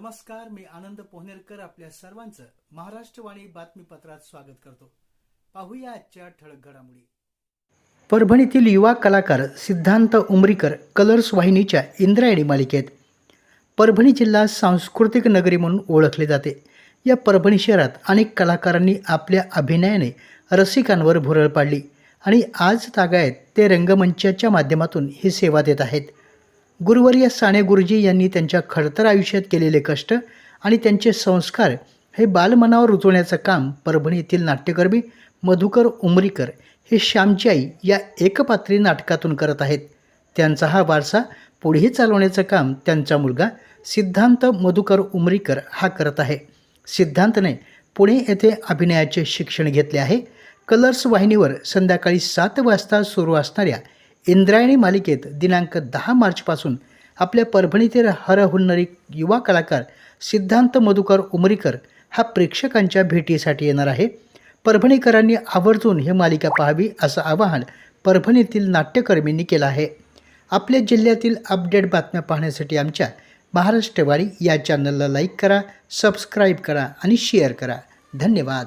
नमस्कार मी आनंद पोहनेरकर आपल्या सर्वांचं महाराष्ट्रवाणी बातमीपत्रात स्वागत करतो. पाहूया आजच्या ठळक घडामोडी. परभणीतील युवा कलाकार सिद्धांत उमरीकर कलर्स वाहिनीच्या इंद्रायणी मालिकेत परभणी जिल्हा सांस्कृतिक नगरी म्हणून ओळखले जाते. या परभणी शहरात अनेक कलाकारांनी आपल्या अभिनयाने रसिकांवर भुरळ पाडली आणि आज तागायत ते रंगमंचाच्या माध्यमातून ही सेवा देत आहेत. गुरुवर्य साने गुरुजी यांनी त्यांच्या खडतर आयुष्यात केलेले कष्ट आणि त्यांचे संस्कार हे बालमनावर रुजवण्याचं काम परभणी येथील नाट्यकर्मी मधुकर उमरीकर हे श्यामची आई या एकपात्री नाटकातून करत आहेत. त्यांचा हा वारसा पुढे चालवण्याचं काम त्यांचा मुलगा सिद्धांत मधुकर उमरीकर हा करत आहे. सिद्धांतने पुणे येथे अभिनयाचे शिक्षण घेतले आहे. कलर्स वाहिनीवर संध्याकाळी सात वाजता सुरू असणाऱ्या इंद्रायणी मालिकेत दिनांक दहा मार्चपासून आपल्या परभणीतील हरहुन्नरी युवा कलाकार सिद्धांत मधुकर उमरीकर हा प्रेक्षकांच्या भेटीसाठी येणार आहे. परभणीकरांनी आवर्जून ही मालिका पाहावी असं आवाहन परभणीतील नाट्यकर्मींनी केलं आहे. आपल्या जिल्ह्यातील अपडेट बातम्या पाहण्यासाठी आमच्या महाराष्ट्रवाडी या चॅनलला लाईक करा सबस्क्राईब करा आणि शेअर करा. धन्यवाद.